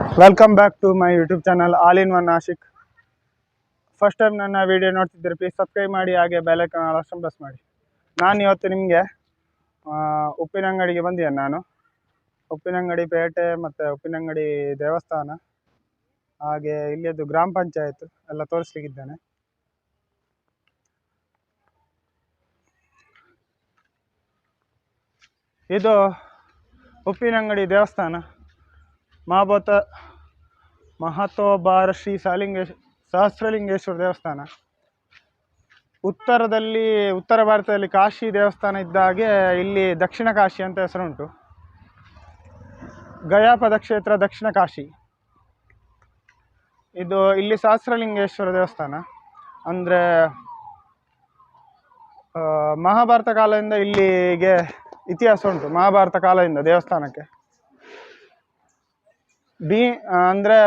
Welcome back to my YouTube channel all in one Ashik first time ನನ್ನ video ನೋಡ್ತಿದ್ದರೆ please subscribe ಮಾಡಿ, ಹಾಗೆ bell icon option press ಮಾಡಿ. ನಾನು ಇವತ್ತು ನಿಮಗೆ ಉಪ್ಪಿನಂಗಡಿಗೆ ಬಂದಿದ್ದೇನೆ ನಾನು. ಉಪ್ಪಿನಂಗಡಿ ಪೇಟೆ ಮತ್ತು ಉಪ್ಪಿನಂಗಡಿ ದೇವಸ್ಥಾನ, ಹಾಗೆ ಇಲ್ಲಿಯದ್ದು ಗ್ರಾಮ ಪಂಚಾಯತ್ ಎಲ್ಲ ತೋರಿಸ್ಲಿಕ್ಕಿದ್ದೇನೆ. ಇದು ಉಪ್ಪಿನಂಗಡಿ ದೇವಸ್ಥಾನ. ಮಹಾಭೂತ ಮಹತೋಬಾರ ಶ್ರೀ ಸಾಲಿಂಗೇಶ್ ಸಹಸ್ರಲಿಂಗೇಶ್ವರ ದೇವಸ್ಥಾನ. ಉತ್ತರದಲ್ಲಿ, ಉತ್ತರ ಭಾರತದಲ್ಲಿ ಕಾಶಿ ದೇವಸ್ಥಾನ ಇದ್ದ ಹಾಗೆ ಇಲ್ಲಿ ದಕ್ಷಿಣ ಕಾಶಿ ಅಂತ ಹೆಸರುಂಟು. ಗಯಾಪದ ಕ್ಷೇತ್ರ ದಕ್ಷಿಣ ಕಾಶಿ. ಇದು ಇಲ್ಲಿ ಸಹಸ್ರಲಿಂಗೇಶ್ವರ ದೇವಸ್ಥಾನ. ಅಂದರೆ ಮಹಾಭಾರತ ಕಾಲದಿಂದ ಇಲ್ಲಿಗೆ ಇತಿಹಾಸ ಉಂಟು, ಮಹಾಭಾರತ ಕಾಲದಿಂದ ದೇವಸ್ಥಾನಕ್ಕೆ. ಬಿ ಅಂದರೆ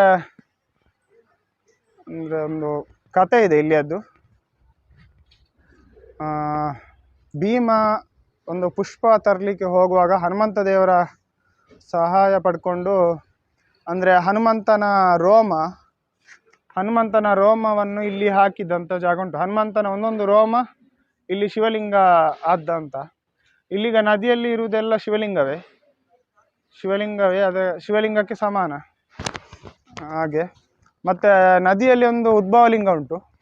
ಅಂದರೆ ಒಂದು ಕತೆ ಇದೆ ಇಲ್ಲಿ ಅದು ಭೀಮ ಒಂದು ಪುಷ್ಪ ತರಲಿಕ್ಕೆ ಹೋಗುವಾಗ ಹನುಮಂತ ದೇವರ ಸಹಾಯ ಪಡ್ಕೊಂಡು, ಅಂದರೆ ಹನುಮಂತನ ರೋಮ, ಹನುಮಂತನ ರೋಮವನ್ನು ಇಲ್ಲಿ ಹಾಕಿದಂಥ ಜಾಗ ಉಂಟು. ಹನುಮಂತನ ಒಂದೊಂದು ರೋಮ ಇಲ್ಲಿ ಶಿವಲಿಂಗ ಆದ್ದಂತ ಇಲ್ಲಿಗ ನದಿಯಲ್ಲಿ ಇರುವುದೆಲ್ಲ ಶಿವಲಿಂಗವೇ. ಶಿವಲಿಂಗವೇ ಅದೇ ಶಿವಲಿಂಗಕ್ಕೆ ಸಮಾನ. ಹಾಗೆ. ಮತ್ತು ನದಿಯಲ್ಲಿ ಒಂದು ಉದ್ಭವಲಿಂಗ ಉಂಟು.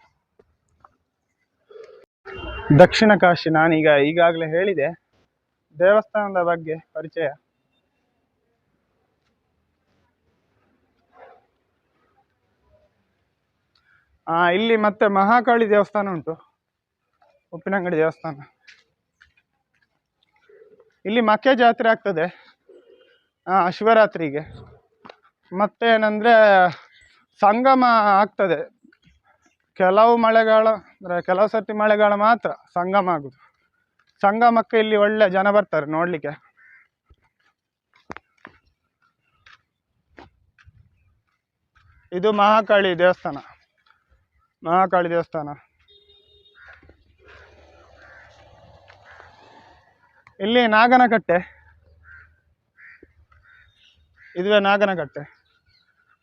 ದಕ್ಷಿಣ ಕಾಶಿ ನಾನೀಗ ಈಗಾಗಲೇ ಹೇಳಿದೆ. ದೇವಸ್ಥಾನದ ಬಗ್ಗೆ ಪರಿಚಯ. ಆ, ಇಲ್ಲಿ ಮತ್ತೆ ಮಹಾಕಾಳಿ ದೇವಸ್ಥಾನ ಉಂಟು. ಉಪ್ಪಿನಂಗಡಿ ದೇವಸ್ಥಾನ. ಇಲ್ಲಿ ಮಕ್ಕೆ ಜಾತ್ರೆ ಆಗ್ತದೆ. ಶಿವರಾತ್ರಿಗೆ. ಮತ್ತೇನಂದರೆ ಸಂಗಮ ಆಗ್ತದೆ. ಕೆಲವು ಮಳೆಗಾಲ, ಅಂದರೆ ಕೆಲವು ಸರ್ತಿ ಮಳೆಗಾಲ ಮಾತ್ರ ಸಂಗಮ ಆಗುದು. ಸಂಗಮಕ್ಕೆ ಇಲ್ಲಿ ಒಳ್ಳೆ ಜನ ಬರ್ತಾರೆ ನೋಡಲಿಕ್ಕೆ. ಇದು ಮಹಾಕಾಳಿ ದೇವಸ್ಥಾನ. ಮಹಾಕಾಳಿ ದೇವಸ್ಥಾನ. ಇಲ್ಲಿ ನಾಗನಕಟ್ಟೆ. ಇದುವೇ ನಾಗನಕಟ್ಟೆ.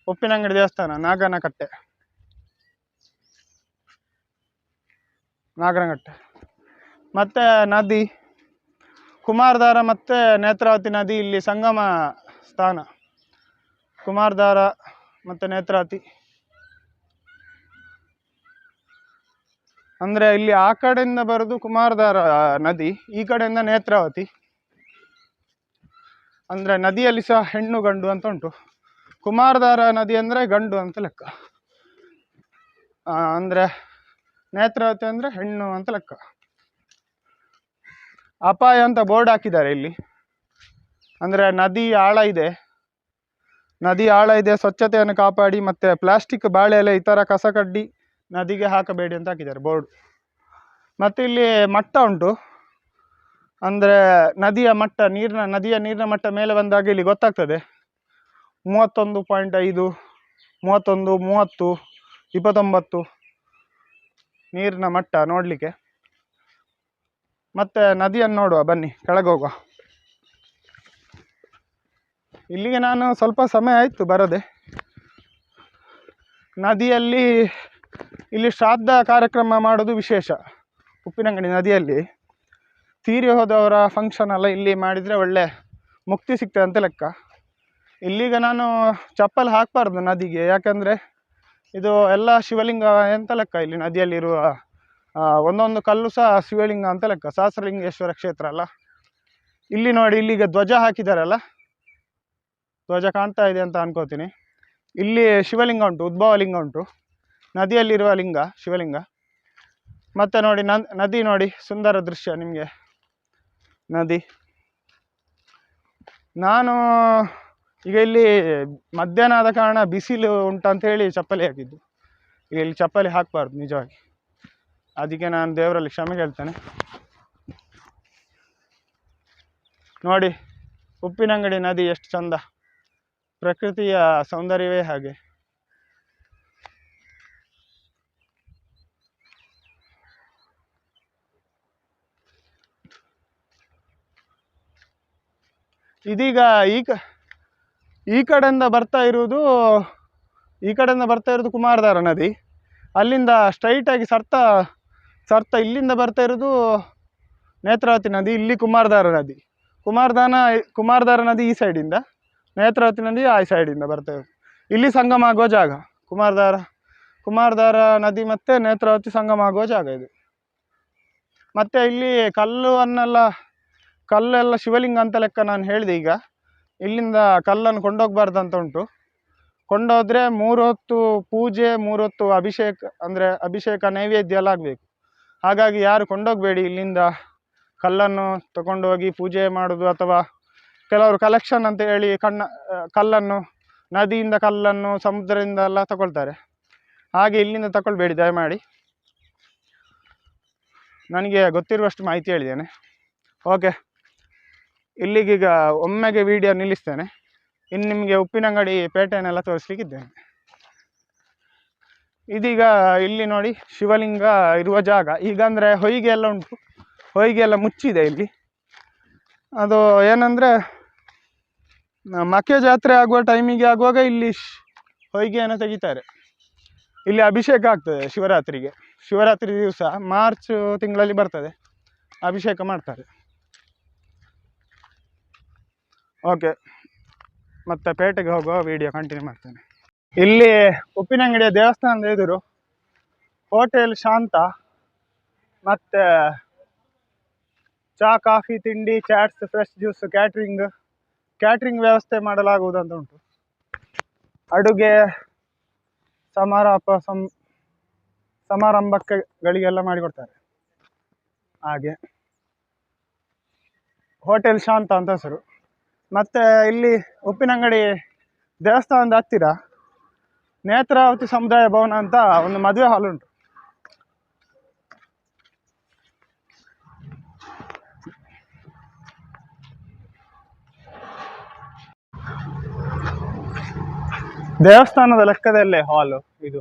ಉಪ್ಪಿನಂಗಡಿ ದೇವಸ್ಥಾನ, ನಾಗನಕಟ್ಟೆ. ನಾಗನಕಟ್ಟೆ. ಮತ್ತು ನದಿ. ಕುಮಾರಧಾರ ಮತ್ತು ನೇತ್ರಾವತಿ ನದಿ, ಇಲ್ಲಿ ಸಂಗಮ ಸ್ಥಾನ. ಕುಮಾರಧಾರ ಮತ್ತು ನೇತ್ರಾವತಿ. ಅಂದರೆ ಇಲ್ಲಿ ಆ ಕಡೆಯಿಂದ ಬರೋದು ಕುಮಾರಧಾರ ನದಿ, ಈ ಕಡೆಯಿಂದ ನೇತ್ರಾವತಿ. ಅಂದರೆ ನದಿಯಲ್ಲಿ ಸಹ ಹೆಣ್ಣು ಗಂಡು ಅಂತ ಉಂಟು. ಕುಮಾರಧಾರ ನದಿ ಅಂದರೆ ಗಂಡು ಅಂತ ಲೆಕ್ಕ. ಅಂದರೆ ನೇತ್ರಾವತಿ ಅಂದರೆ ಹೆಣ್ಣು ಅಂತ ಲೆಕ್ಕ. ಅಪಾಯ ಅಂತ ಬೋರ್ಡ್ ಹಾಕಿದ್ದಾರೆ ಇಲ್ಲಿ. ಅಂದರೆ ನದಿ ಆಳ ಇದೆ. ನದಿ ಆಳ ಇದೆ, ಸ್ವಚ್ಛತೆಯನ್ನು ಕಾಪಾಡಿ ಮತ್ತು ಪ್ಲಾಸ್ಟಿಕ್ ಬಾಳೆ ಎಲೆ ಈ ಥರ ಕಸ ಕಡ್ಡಿ ನದಿಗೆ ಹಾಕಬೇಡಿ ಅಂತ ಹಾಕಿದ್ದಾರೆ ಬೋರ್ಡ್. ಮತ್ತು ಇಲ್ಲಿ ಮಟ್ಟ ಉಂಟು. ಅಂದರೆ ನದಿಯ ಮಟ್ಟ, ನೀರಿನ, ನದಿಯ ನೀರಿನ ಮಟ್ಟ ಮೇಲೆ ಬಂದಾಗ ಇಲ್ಲಿ ಗೊತ್ತಾಗ್ತದೆ. ಮೂವತ್ತೊಂದು ಪಾಯಿಂಟ್ ಐದು, ಮೂವತ್ತೊಂದು, ಮೂವತ್ತು, ಇಪ್ಪತ್ತೊಂಬತ್ತು ನೀರಿನ ಮಟ್ಟ ನೋಡಲಿಕ್ಕೆ. ಮತ್ತು ನದಿಯನ್ನು ನೋಡುವ, ಬನ್ನಿ, ಕೆಳಗೆ ಹೋಗುವ. ಇಲ್ಲಿಗೆ ನಾನು ಸ್ವಲ್ಪ ಸಮಯ ಆಯಿತು ಬರದೆ. ನದಿಯಲ್ಲಿ ಇಲ್ಲಿ ಶ್ರಾದ್ದ ಕಾರ್ಯಕ್ರಮ ಮಾಡೋದು ವಿಶೇಷ. ಉಪ್ಪಿನಂಗಡಿ ನದಿಯಲ್ಲಿ. ತೀರಿ ಹೋದವರ ಫಂಕ್ಷನ್ ಎಲ್ಲ ಇಲ್ಲಿ ಮಾಡಿದರೆ ಒಳ್ಳೆ ಮುಕ್ತಿ ಸಿಗ್ತದೆ ಅಂತ ಲೆಕ್ಕ. ಇಲ್ಲಿಗ ನಾನು ಚಪ್ಪಲ್ ಹಾಕಬಾರ್ದು ನದಿಗೆ, ಯಾಕಂದರೆ ಇದು ಎಲ್ಲ ಶಿವಲಿಂಗ ಅಂತ ಲೆಕ್ಕ ಇಲ್ಲಿ ನದಿಯಲ್ಲಿರುವ ಒಂದೊಂದು ಕಲ್ಲು ಸಹ ಶಿವಲಿಂಗ ಅಂತ ಲೆಕ್ಕ, ಸಹಸ್ರಲಿಂಗೇಶ್ವರ ಕ್ಷೇತ್ರ ಅಲ್ಲ. ಇಲ್ಲಿ ನೋಡಿ, ಇಲ್ಲಿಗ ಧ್ವಜ ಹಾಕಿದಾರಲ್ಲ, ಧ್ವಜ ಕಾಣ್ತಾ ಇದೆ ಅಂತ ಅನ್ಕೋತೀನಿ. ಇಲ್ಲಿ ಶಿವಲಿಂಗ ಉಂಟು, ಉದ್ಭವ ಲಿಂಗ ಉಂಟು, ನದಿಯಲ್ಲಿರುವ ಲಿಂಗ, ಶಿವಲಿಂಗ. ಮತ್ತೆ ನೋಡಿ ನದಿ ನೋಡಿ, ಸುಂದರ ದೃಶ್ಯ ನಿಮಗೆ. ನದಿ. ನಾನು ಈಗ ಇಲ್ಲಿ ಮಧ್ಯಾಹ್ನ ಆದ ಕಾರಣ ಬಿಸಿಲು ಉಂಟಂತ ಹೇಳಿ ಚಪ್ಪಲಿ ಹಾಕಿದ್ದು. ಈಗ ಇಲ್ಲಿ ಚಪ್ಪಲಿ ಹಾಕಬಾರ್ದು ನಿಜವಾಗಿ. ಅದಕ್ಕೆ ನಾನು ದೇವರಲ್ಲಿ ಕ್ಷಮೆ ಕೇಳ್ತೇನೆ. ನೋಡಿ, ಉಪ್ಪಿನಂಗಡಿ ನದಿ ಎಷ್ಟು ಚಂದ. ಪ್ರಕೃತಿಯ ಸೌಂದರ್ಯವೇ ಹಾಗೆ. ಇದೀಗ ಈ ಕ, ಈ ಕಡೆಯಿಂದ ಬರ್ತಾ ಇರುವುದು, ಈ ಕಡೆಯಿಂದ ಬರ್ತಾ ಇರೋದು ಕುಮಾರಧಾರ ನದಿ. ಅಲ್ಲಿಂದ ಸ್ಟ್ರೈಟಾಗಿ ಸರ್ತ ಸರ್ತ ಇಲ್ಲಿಂದ ಬರ್ತಾ ಇರೋದು ನೇತ್ರಾವತಿ ನದಿ, ಇಲ್ಲಿ ಕುಮಾರಧಾರ ನದಿ. ಕುಮಾರಧಾನ, ಕುಮಾರಧಾರ ನದಿ ಈ ಸೈಡಿಂದ ನೇತ್ರಾವತಿ ನದಿ ಆ ಸೈಡಿಂದ ಬರ್ತಾ ಇರೋದು ಇಲ್ಲಿ ಸಂಗಮ ಆಗುವ ಜಾಗ, ಕುಮಾರಧಾರ ಕುಮಾರಧಾರ ನದಿ ಮತ್ತು ನೇತ್ರಾವತಿ ಸಂಗಮ ಆಗುವ ಜಾಗ ಇದು. ಮತ್ತು ಇಲ್ಲಿ ಕಲ್ಲು ಅನ್ನೆಲ್ಲ ಕಲ್ಲೆಲ್ಲ ಶಿವಲಿಂಗ ಅಂತ ಲೆಕ್ಕ ನಾನು ಹೇಳಿದೆ ಈಗ. ಇಲ್ಲಿಂದ ಕಲ್ಲನ್ನು ಕೊಂಡೋಗ್ಬಾರ್ದು ಅಂತ ಉಂಟು. ಕೊಂಡೋದ್ರೆ ಮೂರು ಹೊತ್ತು ಪೂಜೆ ಮೂರು ಹೊತ್ತು ಅಭಿಷೇಕ, ಅಂದರೆ ಅಭಿಷೇಕ ನೈವೇದ್ಯ ಎಲ್ಲ ಆಗಬೇಕು. ಹಾಗಾಗಿ ಯಾರು ಕೊಂಡೋಗಬೇಡಿ ಇಲ್ಲಿಂದ. ಕಲ್ಲನ್ನು ತಗೊಂಡೋಗಿ ಪೂಜೆ ಮಾಡೋದು ಅಥವಾ ಕೆಲವರು ಕಲೆಕ್ಷನ್ ಅಂತ ಹೇಳಿ ಕಣ್ಣ, ಕಲ್ಲನ್ನು, ನದಿಯಿಂದ ಕಲ್ಲನ್ನು, ಸಮುದ್ರದಿಂದ ಎಲ್ಲ ತಗೊಳ್ತಾರೆ. ಹಾಗೆ ಇಲ್ಲಿಂದ ತಗೊಳ್ಬೇಡಿ, ದಯಮಾಡಿ. ನನಗೆ ಗೊತ್ತಿರುವಷ್ಟು ಮಾಹಿತಿ ಹೇಳಿದ್ದೇನೆ. ಓಕೆ ಇಲ್ಲಿಗೀಗ ಒಮ್ಮೆಗೆ ವಿಡಿಯೋ ನಿಲ್ಲಿಸ್ತೇನೆ. ಇನ್ನು ನಿಮಗೆ ಉಪ್ಪಿನಂಗಡಿ ಪೇಟೆಯನ್ನೆಲ್ಲ ತೋರಿಸ್ಲಿಕ್ಕಿದ್ದೇನೆ. ಇದೀಗ ಇಲ್ಲಿ ನೋಡಿ ಶಿವಲಿಂಗ ಇರುವ ಜಾಗ. ಈಗ ಅಂದರೆ ಹೊಯ್ಗೆ ಎಲ್ಲ ಉಂಟು. ಹೊಯ್ಗೆ ಎಲ್ಲ ಮುಚ್ಚಿದೆ ಇಲ್ಲಿ. ಅದು ಏನಂದರೆ, ಮಕ್ಕೆ ಜಾತ್ರೆ ಆಗುವ ಟೈಮಿಗೆ ಆಗುವಾಗ ಇಲ್ಲಿ ಹೊಯ್ಗೆಯನ್ನು ತೆಗಿತಾರೆ. ಇಲ್ಲಿ ಅಭಿಷೇಕ ಆಗ್ತದೆ ಶಿವರಾತ್ರಿಗೆ. ಶಿವರಾತ್ರಿ ದಿವಸ ಮಾರ್ಚ್ ತಿಂಗಳಲ್ಲಿ ಬರ್ತದೆ. ಅಭಿಷೇಕ ಮಾಡ್ತಾರೆ. ಓಕೆ ಮತ್ತೆ ಪೇಟೆಗೆ ಹೋಗುವ ವಿಡಿಯೋ ಕಂಟಿನ್ಯೂ ಮಾಡ್ತೇನೆ. ಇಲ್ಲಿ ಉಪ್ಪಿನಂಗಡಿಯ ದೇವಸ್ಥಾನದ ಎದುರು ಹೋಟೆಲ್ ಶಾಂತ ಮತ್ತೆ ಚಾ ಕಾಫಿ, ತಿಂಡಿ chaats fresh juice catering catering ವ್ಯವಸ್ಥೆ ಮಾಡಲಾಗುವುದು ಅಂತ ಉಂಟು. ಅಡುಗೆ ಸಮಾರಂಭ ಸಂ ಸಮಾರಂಭಕ್ಕೆಗಳಿಗೆಲ್ಲ ಮಾಡಿಕೊಡ್ತಾರೆ. ಹಾಗೆ. ಹೋಟೆಲ್ ಶಾಂತ ಅಂತ ಹೆಸರು. ಮತ್ತು ಇಲ್ಲಿ ಉಪ್ಪಿನಂಗಡಿ ದೇವಸ್ಥಾನದ ಹತ್ತಿರ ನೇತ್ರಾವತಿ ಸಮುದಾಯ ಭವನ ಅಂತ ಒಂದು ಮದುವೆ ಹಾಲ್ ಉಂಟು. ದೇವಸ್ಥಾನದ ಲೆಕ್ಕದಲ್ಲೇ ಹಾಲು ಇದು.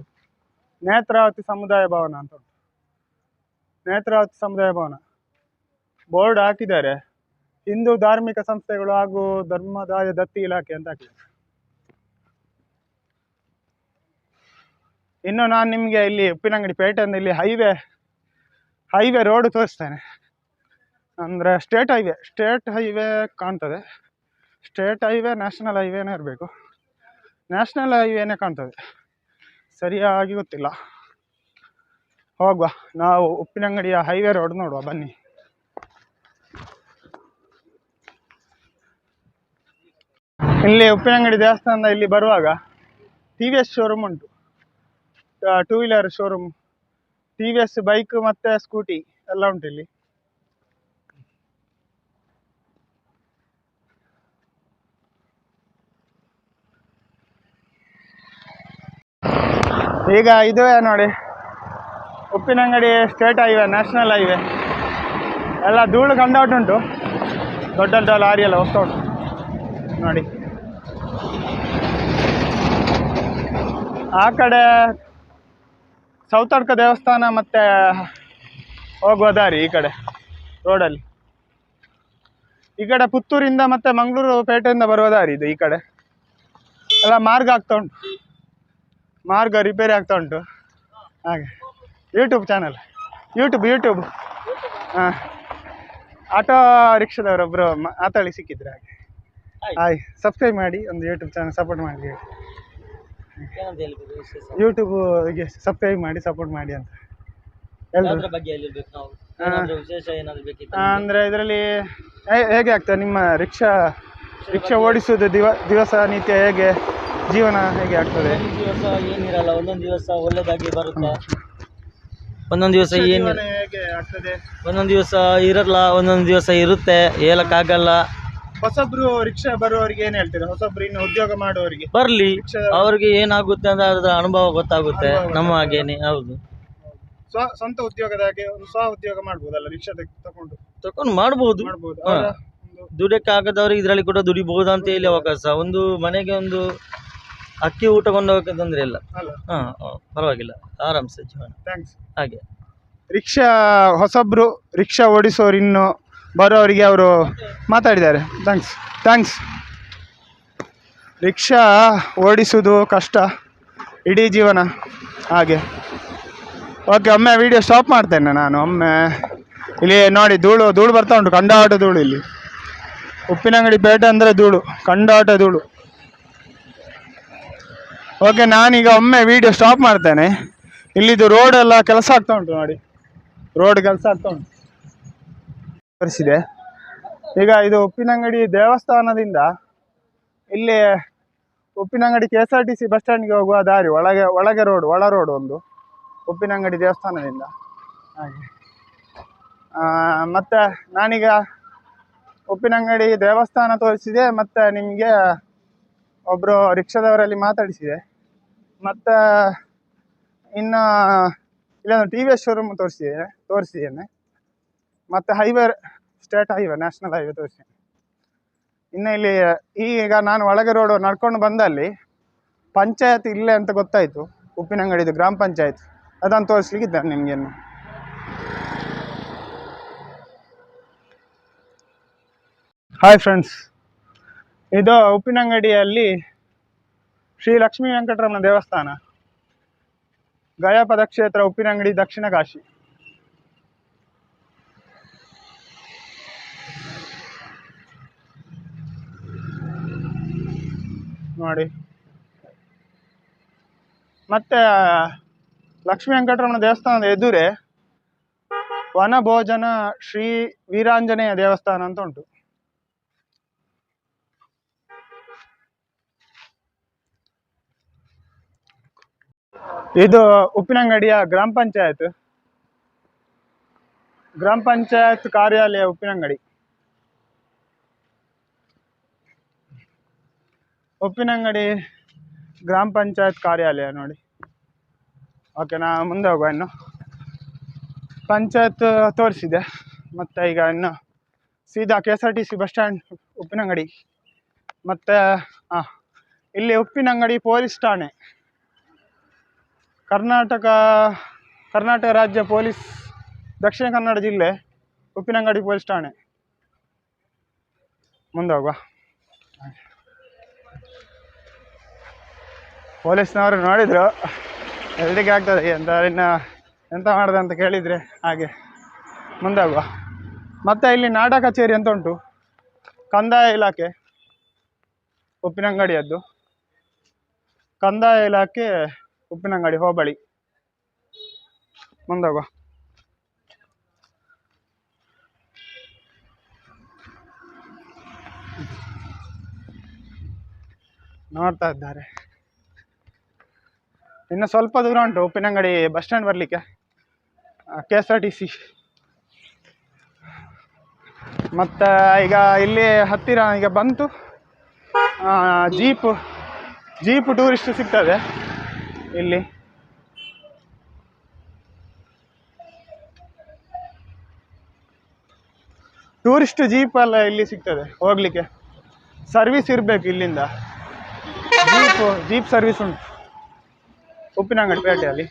ನೇತ್ರಾವತಿ ಸಮುದಾಯ ಭವನ ಅಂತ ಉಂಟು. ನೇತ್ರಾವತಿ ಸಮುದಾಯ ಭವನ. ಬೋರ್ಡ್ ಹಾಕಿದ್ದಾರೆ. ಹಿಂದೂ ಧಾರ್ಮಿಕ ಸಂಸ್ಥೆಗಳು ಹಾಗೂ ಧರ್ಮದಾಯ ದತ್ತಿ ಇಲಾಖೆ ಅಂತ ಇನ್ನು ನಾನು ನಿಮಗೆ ಇಲ್ಲಿ ಉಪ್ಪಿನಂಗಡಿ ಪೇಟೆಯಿಂದ ಇಲ್ಲಿ ಹೈವೇ ಹೈವೇ ರೋಡ್ ತೋರಿಸ್ತೇನೆ. ಅಂದರೆ ಸ್ಟೇಟ್ ಹೈವೇ ಸ್ಟೇಟ್ ಹೈವೇ ಕಾಣ್ತದೆ. ಸ್ಟೇಟ್ ಹೈವೇ, ನ್ಯಾಷನಲ್ ಹೈವೇನೇ ಇರಬೇಕು. ನ್ಯಾಷನಲ್ ಹೈವೇನೇ ಕಾಣ್ತದೆ. ಸರಿಯಾಗಿ ಗೊತ್ತಿಲ್ಲ. ಹೋಗುವ, ನಾವು ಉಪ್ಪಿನಂಗಡಿಯ ಹೈವೇ ರೋಡ್ ನೋಡುವ ಬನ್ನಿ. ಇಲ್ಲಿ ಉಪ್ಪಿನಂಗಡಿ ದೇವಸ್ಥಾನದ ಇಲ್ಲಿ ಬರುವಾಗ ಟಿ ವಿ ಎಸ್ ಶೋರೂಮ್ ಉಂಟು. Two wheeler showroom T V S bike ಮತ್ತು ಸ್ಕೂಟಿ ಎಲ್ಲ ಉಂಟು ಇಲ್ಲಿ. ಈಗ ಇದುವೇ ನೋಡಿ. Uppinangadi state highway national highway ಎಲ್ಲ ಧೂಳು ಕಂಡೌಟ್ ಉಂಟು ದೊಡ್ಡ ದೊಡ್ಡ ಎಲ್ಲ ಹೋಗ್ತಾ ಉಂಟು. ನೋಡಿ. ಆ ಕಡೆ ಸೌತಡ್ಕ ದೇವಸ್ಥಾನ ಮತ್ತೆ ಹೋಗುವ ದಾರಿ ಈ ಕಡೆ, ರೋಡಲ್ಲಿ. ಈ ಕಡೆ ಪುತ್ತೂರಿಂದ ಮತ್ತೆ ಮಂಗಳೂರು ಪೇಟೆಯಿಂದ ಬರುವ ದಾರಿ ಇದು ಈ ಕಡೆ. ಎಲ್ಲ ಮಾರ್ಗ ಆಗ್ತಾ ಉಂಟು. ಮಾರ್ಗ ರಿಪೇರಿ ಆಗ್ತಾ ಉಂಟು. ಹಾಗೆ. ಯೂಟ್ಯೂಬ್ ಚಾನಲ್ ಯೂಟ್ಯೂಬ್ ಯೂಟ್ಯೂಬ್ ಹಾಂ. ಆಟೋ ರಿಕ್ಷಾದವರೊಬ್ಬರು ಮಾತಾಡಿ ಸಿಕ್ಕಿದ್ರು ಹಾಗೆ. ಹಾಯ್ ಸಬ್ಸ್ಕ್ರೈಬ್ ಮಾಡಿ ಒಂದು ಯೂಟ್ಯೂಬ್ ಚಾನಲ್ ಸಪೋರ್ಟ್ ಮಾಡಿ ಏನಂತ ಗೆ ವಿಶೇಷ? ಯೂಟ್ಯೂಬ್ಗೆ ಸಬ್ಸ್ಕ್ರೈಬ್ ಮಾಡಿ ಸಪೋರ್ಟ್ ಮಾಡಿ ಅಂತ. ಯಾವ್ದ್ರ ಎಲ್ರು ಬಗ್ಗೆ ಹೇಳಿರ್ಬೇಕು ನಾವು? ಏನಾದ್ರು ವಿಶೇಷ ಏನಾದ್ರು ಬೇಕಿತ್ತು ಅಂದರೆ ಇದರಲ್ಲಿ ಹೇಗೆ ಆಗ್ತದೆ? ನಿಮ್ಮ ರಿಕ್ಷಾ ರಿಕ್ಷಾ ಓಡಿಸೋದು ದಿವ ದಿವಸ ನಿತ್ಯ ಹೇಗೆ? ಜೀವನ ಹೇಗೆ ಆಗ್ತದೆ? ಒಂದೊಂದು ದಿವಸ ಏನಿರಲ್ಲ ಒಂದೊಂದು ದಿವಸ ಒಳ್ಳೇದಾಗಿ ಬರುತ್ತೆ? ಒಂದೊಂದು ದಿವಸ ಏನು ಜೀವನ ಹೇಗೆ ಆಗ್ತದೆ? ಒಂದೊಂದು ದಿವಸ ಇರಲ್ಲ ಒಂದೊಂದು ದಿವಸ ಇರುತ್ತೆ ಹೇಳಕ್ಕಾಗಲ್ಲ ಹೊಸಬ್ರು ರಿಕ್ಷಾ ಬರುವವರಿಗೆ ಏನು ಹೇಳ್ತೀರಾ? ಹೊಸಬ್ರು ಇನ್ನು ಉದ್ಯೋಗ ಮಾಡುವವರಿಗೆ? ಬರ್ಲಿ. ರಿಕ್ಷಾ ಅವ್ರಿಗೆ ಏನಾಗುತ್ತೆ ಅಂತ ಅದ್ರ ಅನುಭವ ಗೊತ್ತಾಗುತ್ತೆ. ನಮ್ಮ ಹಾಗೇನೆ ಹೌದು. ಸ್ವ ಸ್ವಂತ ಉದ್ಯೋಗದ ಹಾಗೆ ಒಂದು ಸ್ವ ಉದ್ಯೋಗ ಮಾಡ್ಬೋದಲ್ಲ ರಿಕ್ಷಾ ತೆಗ್- ತಕೊಂಡು ತಕೊಂಡು ಮಾಡ್ಬೋದು. ಮಾಡ್ಬೋದು. ಅವರ ಒಂದು ದುಡಿಯಕ್ಕಾಗದವ್ರಿಗೆ ಇದರಲ್ಲಿ ಕೂಡ ದುಡಿಬಹುದು ಅಂತ ಹೇಳಿ ಅವಕಾಶ. ಒಂದು ಮನೆಗೆ ಒಂದು ಅಕ್ಕಿ ಊಟ ಕೊಂಡು ಹೋಗಕ್ಕೆ ತೊಂದರೆ ಇಲ್ಲ. ಅಲ್ಲ. ಹಾ ಹಾ, ಪರವಾಗಿಲ್ಲ. ಆರಾಮ್ಸೆ ಜೀವನ. ಥ್ಯಾಂಕ್ಸ್ ಹಾಗೆ. ರಿಕ್ಷಾ ಹೊಸಬ್ರು ರಿಕ್ಷಾ ಓಡಿಸೋರು ಇನ್ನು ಬರೋರಿಗೆ ಅವರು ಮಾತಾಡಿದ್ದಾರೆ. ಥ್ಯಾಂಕ್ಸ್. ಥ್ಯಾಂಕ್ಸ್. ರಿಕ್ಷಾ ಓಡಿಸೋದು ಕಷ್ಟ. ಇಡೀ ಜೀವನ ಹಾಗೆ. ಓಕೆ, ಒಮ್ಮೆ ವಿಡಿಯೋ ಸ್ಟಾಪ್ ಮಾಡ್ತೇನೆ ನಾನು. ಒಮ್ಮೆ ಇಲ್ಲಿ ನೋಡಿ, ಧೂಳು ಧೂಳು ಬರ್ತಾ ಉಂಟು. ಕಂಡಾಟ ಧೂಳು ಇಲ್ಲಿ. ಉಪ್ಪಿನಂಗಡಿ ಪೇಟೆ ಅಂದರೆ ಧೂಳು. ಕಂಡಾಟ ಧೂಳು. ಓಕೆ, ನಾನೀಗ ಒಮ್ಮೆ ವಿಡಿಯೋ ಸ್ಟಾಪ್ ಮಾಡ್ತೇನೆ. ಇಲ್ಲಿದು ರೋಡೆಲ್ಲ ಕೆಲಸ ಆಗ್ತಾ ಉಂಟು ನೋಡಿ. ರೋಡ್ ಕೆಲಸ ಆಗ್ತಾ ಉಂಟು. ತೋರಿಸಿದೆ. ಈಗ ಇದು ಉಪ್ಪಿನಂಗಡಿ ದೇವಸ್ಥಾನದಿಂದ ಇಲ್ಲಿ Uppinangadi K S R T C bus ಸ್ಟ್ಯಾಂಡ್ಗೆ ಹೋಗುವ ದಾರಿ ಒಳಗೆ ಒಳಗೆ ರೋಡ್, ಒಳ ರೋಡ್ ಒಂದು ಉಪ್ಪಿನಂಗಡಿ ದೇವಸ್ಥಾನದಿಂದ. ಹಾಗೆ. ಮತ್ತು ನಾನೀಗ ಉಪ್ಪಿನಂಗಡಿ ದೇವಸ್ಥಾನ ತೋರಿಸಿದೆ, ಮತ್ತೆ ನಿಮಗೆ ಒಬ್ಬರು ರಿಕ್ಷಾದವರಲ್ಲಿ ಮಾತಾಡಿಸಿದೆ. ಮತ್ತು ಇನ್ನು ಇಲ್ಲೊಂದು ಟಿ ವಿ ಎಸ್ ಶೋರೂಮ್ ತೋರಿಸಿದ್ದೇನೆ ತೋರಿಸಿದ್ದೇನೆ. ಮತ್ತು highway state highway national highway ತೋರಿಸಿ ಇನ್ನು ಇಲ್ಲಿ, ಈಗ ನಾನು ಒಳಗೆ ರೋಡ್ ನಡ್ಕೊಂಡು ಬಂದಲ್ಲಿ ಪಂಚಾಯತ್ ಇಲ್ಲೇ ಅಂತ ಗೊತ್ತಾಯಿತು. ಉಪ್ಪಿನಂಗಡಿದು ಗ್ರಾಮ ಪಂಚಾಯತ್. ಅದನ್ನು ತೋರಿಸ್ಲಿಕ್ಕಿದ್ದೆ ನಿಮಗೇನು ಹಾಯ್ ಫ್ರೆಂಡ್ಸ್ ಇದು ಉಪ್ಪಿನಂಗಡಿಯಲ್ಲಿ ಶ್ರೀ ಲಕ್ಷ್ಮೀ ವೆಂಕಟರಮಣ ದೇವಸ್ಥಾನ. ಗಯಾಪದ ಕ್ಷೇತ್ರ ಉಪ್ಪಿನಂಗಡಿ ದಕ್ಷಿಣ ಕಾಶಿ ನೋಡಿ. ಮತ್ತೆ, ಲಕ್ಷ್ಮೀ ವೆಂಕಟರಮಣ ದೇವಸ್ಥಾನದ ಎದುರೇ ವನಭೋಜನ ಶ್ರೀ ವೀರಾಂಜನೇಯ ದೇವಸ್ಥಾನ ಅಂತ ಉಂಟು. ಇದು ಉಪ್ಪಿನಂಗಡಿಯ ಗ್ರಾಮ ಪಂಚಾಯತ್. ಗ್ರಾಮ ಪಂಚಾಯತ್ ಕಾರ್ಯಾಲಯ ಉಪ್ಪಿನಂಗಡಿ. ಉಪ್ಪಿನಂಗಡಿ ಗ್ರಾಮ ಪಂಚಾಯತ್ ಕಾರ್ಯಾಲಯ ನೋಡಿ. ಓಕೆ ನಾ ಮುಂದೆ ಹೋಗುವ ಇನ್ನು. ಪಂಚಾಯತ್ ತೋರಿಸಿದೆ, ಮತ್ತು ಈಗ ಇನ್ನು ಸೀದಾ K S R T C bus stand Uppinangadi. ಮತ್ತು ಹಾಂ ಇಲ್ಲಿ ಉಪ್ಪಿನಂಗಡಿ ಪೊಲೀಸ್ ಠಾಣೆ. ಕರ್ನಾಟಕ ಕರ್ನಾಟಕ ರಾಜ್ಯ ಪೊಲೀಸ್, ದಕ್ಷಿಣ ಕನ್ನಡ ಜಿಲ್ಲೆ ಉಪ್ಪಿನಂಗಡಿ ಪೊಲೀಸ್ ಠಾಣೆ. ಮುಂದೆ ಹೋಗುವ. ಪೊಲೀಸ್ನವರು ನೋಡಿದ್ರು ಎಲ್ರಿಗೆ ಆಗ್ತದೆ ಅಂತ ಇನ್ನು ಎಂತ ಮಾಡಿದೆ ಅಂತ ಕೇಳಿದರೆ ಹಾಗೆ ಮುಂದಾಗುವ. ಮತ್ತು ಇಲ್ಲಿ ನಾಡ ಕಚೇರಿ ಅಂತ ಉಂಟು? ಕಂದಾಯ ಇಲಾಖೆ, ಉಪ್ಪಿನಂಗಡಿಯದ್ದು. ಕಂದಾಯ ಇಲಾಖೆ, ಉಪ್ಪಿನಂಗಡಿ, ಹೋಬಳಿ. ಮುಂದಾಗುವ. ನೋಡ್ತಾ ಇದ್ದಾರೆ. ಇನ್ನು ಸ್ವಲ್ಪ ದೂರ ಉಂಟು, ಉಪ್ಪಿನಂಗಡಿ ಬಸ್ ಸ್ಟ್ಯಾಂಡ್ ಬರಲಿಕ್ಕೆ. K S R T C ಮತ್ತು ಈಗ ಇಲ್ಲಿ ಹತ್ತಿರ ಈಗ ಬಂತು ಜೀಪು ಜೀಪ್ ಟೂರಿಸ್ಟ್ ಸಿಗ್ತದೆ ಇಲ್ಲಿ. ಟೂರಿಸ್ಟ್ ಜೀಪ್ ಎಲ್ಲ ಇಲ್ಲಿ ಸಿಗ್ತದೆ ಹೋಗಲಿಕ್ಕೆ. ಸರ್ವಿಸ್ ಇರಬೇಕು ಇಲ್ಲಿಂದ. ಜೀಪ್ ಜೀಪ್ ಸರ್ವಿಸ್ ಉಂಟು. ಉಪ್ಪಿನಂಗಡಿ ಪೇಟೆಯಲ್ಲಿ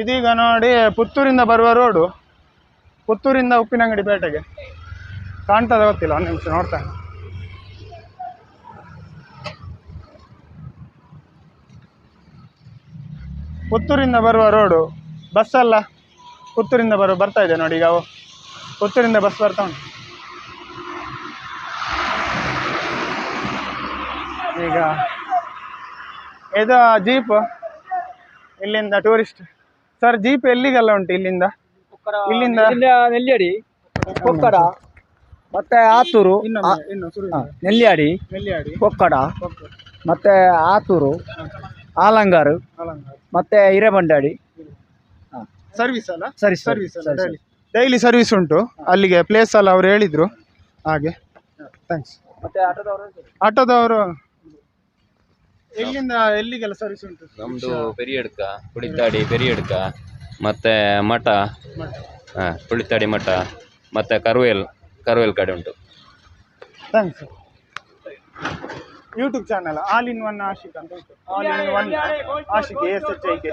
ಇದೀಗ ನೋಡಿ ಪುತ್ತೂರಿಂದ ಬರುವ ರೋಡು. ಪುತ್ತೂರಿಂದ ಉಪ್ಪಿನಂಗಡಿ ಪೇಟೆಗೆ. ಕಾಣ್ತದೆ ಗೊತ್ತಿಲ್ಲ, ಒಂದು ನಿಮಿಷ ನೋಡ್ತಾನೆ ಪುತ್ತೂರಿಂದ ಬರುವ ರೋಡು, ಬಸ್ ಅಲ್ಲ. ಪುತ್ತೂರಿಂದ ಬರುವ ಬರ್ತಾ ಇದೆ ನೋಡಿ ಈಗ ಅವು. ಪುತ್ತೂರಿಂದ ಬಸ್ ಬರ್ತಾ ಉಂಟು. ಈಗ ಇದು ಜೀಪ್ ಇಲ್ಲಿಂದ ಟೂರಿಸ್ಟ್ ಸರ್ ಜೀಪ್ ಎಲ್ಲಿಗೆಲ್ಲ ಉಂಟು ಇಲ್ಲಿಂದ? ಇಲ್ಲಿಂದ ನೆಲ್ಲಿಯಡಿ ಕೊಕ್ಕಡ ಮತ್ತೆ ಆತೂರು ನೆಲ್ಲಿಯಾಡಿ ಕೊಕ್ಕಡ ಮತ್ತೆ ಆತೂರು ಆಲಂಗಾರು ಮತ್ತೆ ಹಿರೇಬಂಡಾಡಿ. ಸರ್ವಿಸ್ ಅಲ್ಲ? ಸರಿ ಸರ್ವಿಸ್ ಡೈಲಿ ಸರ್ವಿಸ್ ಉಂಟು. ಅಲ್ಲಿಗೆ ಪ್ಲೇಸ್ ಅಲ್ಲ ಅವ್ರು ಹೇಳಿದ್ರು. ಹಾಗೆ. ಥ್ಯಾಂಕ್ಸ್ ಮತ್ತೆ ಆಟೋದವರು? ಆಟೋದವರು ಎಲ್ಲಿಂದ ಎಲ್ಲಿಗೆಲ್ಲ ಸರ್ವಿಸ್ ಉಂಟು? ನಮ್ಮದು ಪೆರಿಯಡ್ಕ ಕುಳಿತಾಡಿ ಪೆರಿಯಡ್ಕ ಮತ್ತು ಮಠ. ಹಾಂ ಕುಳಿತಾಡಿ ಮಠ ಮತ್ತು ಕರ್ವೇಲ್ ಕರ್ವೇಲ್ ಕಡೆ ಉಂಟು. Thanks YouTube channel all in one Ashik ಅಂತ ಉಂಟು. All in one Ashik S H I K